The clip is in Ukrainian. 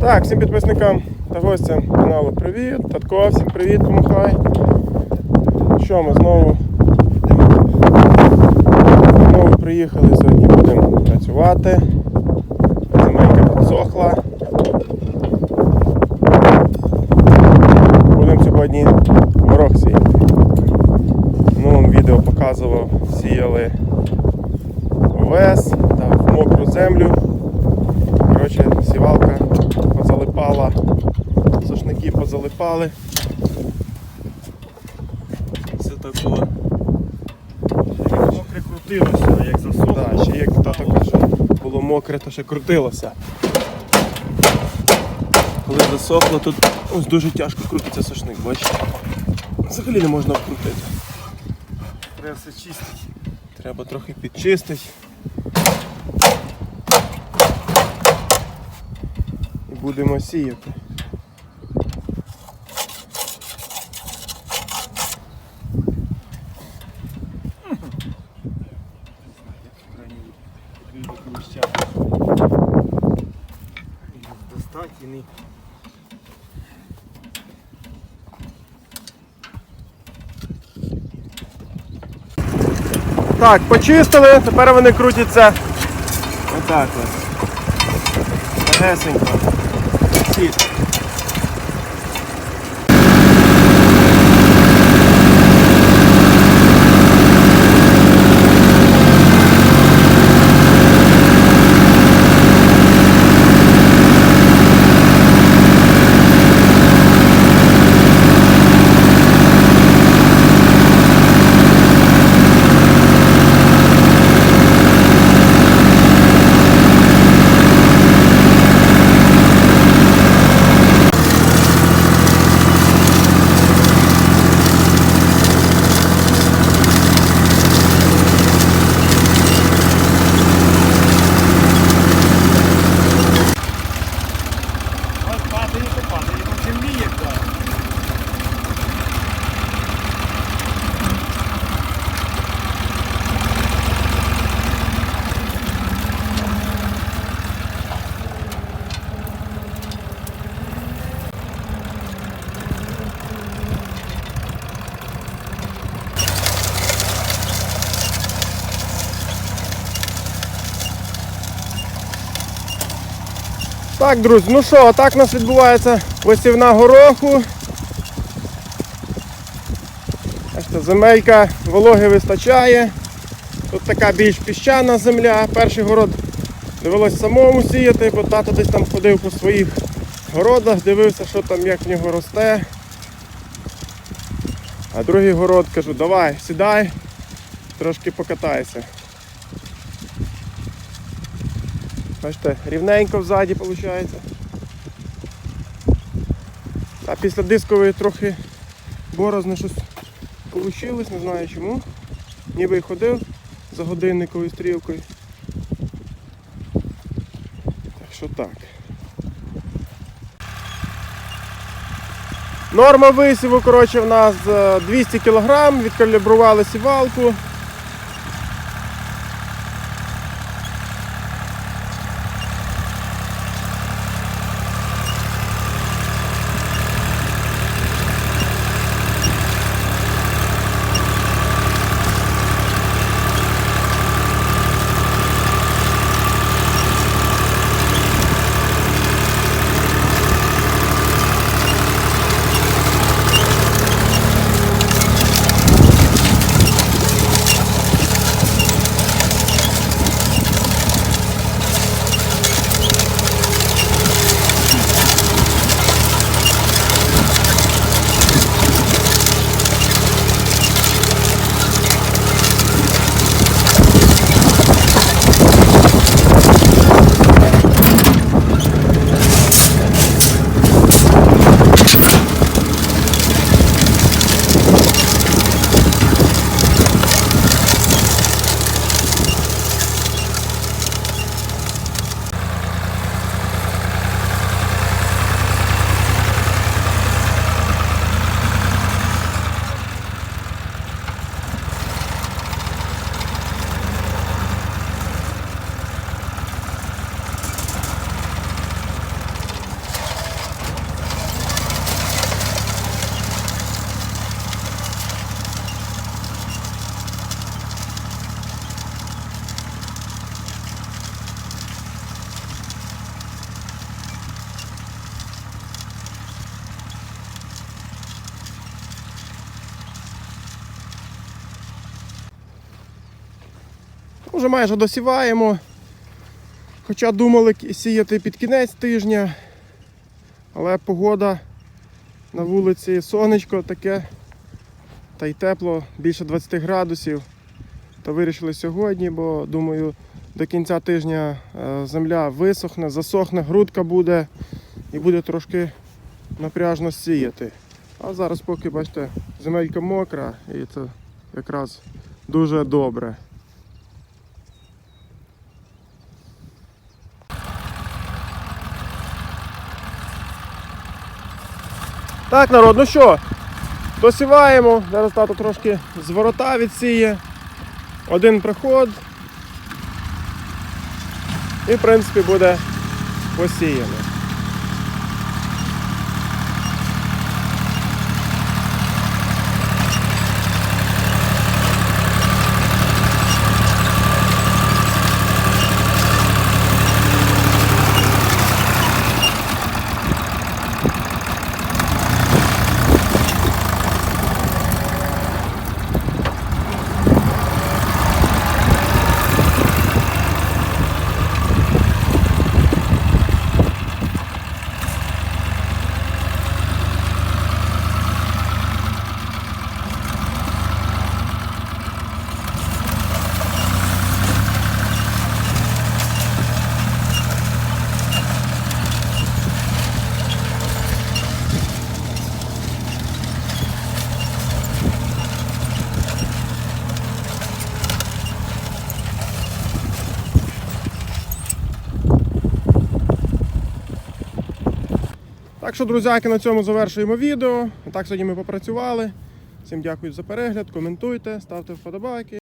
Так, всім підписникам та гостям каналу привіт. Татко, всім привіт, помахай. Що ми знову знову приїхали, сьогодні будемо працювати. Земелька підсохла. Будемо сьогодні горох сіяти. В новому відео показував, сіяли овес та в мокру землю. Коротше, сівалка позалипала, сушники позалипали. Все таке. Мокре крутилося, як засохло. Да, ще як тато каже, було мокре, то ще крутилося. Коли засохло, тут ось дуже тяжко крутиться сушник, бачите? Взагалі не можна вкрутити. Треба все чистити. Треба трохи підчистити. Будемо сіяти. Не Так, почистили, тепер вони крутяться. Отак ось. Легесенько. Сіть. Ось падає, то падає по так. Друзі, ну що, так у нас відбувається висівна гороху. Земелька вологи вистачає. Тут така більш піщана земля. Перший город довелося самому сіяти, бо тато десь там ходив по своїх городах, дивився, що там, як в нього росте. А другий город кажу, давай, сідай, трошки покатайся. Бачите, рівненько ззаді виходить. А після дискової трохи борозни щось вийшло, не знаю чому. Ніби й ходив за годинниковою стрілкою. Так що так. Норма висіву, коротше, в нас е, 200 кг, відкалібрували сівалку. Вже майже досіваємо. Хоча думали сіяти під кінець тижня, але погода на вулиці сонечко таке, та й тепло, більше 20 градусів. То вирішили сьогодні, бо думаю, до кінця тижня е, земля висохне, засохне, грудка буде і буде трошки напряжно сіяти. А зараз поки бачите, земелька мокра і це якраз дуже добре. Так, народ, ну що, досіваємо. Зараз тато трошки зворота відсіє. Один приход. І, в принципі, буде посіяно. Так що, друзяки, на цьому завершуємо відео. Так сьогодні ми попрацювали. Всім дякую за перегляд, коментуйте, ставте вподобайки.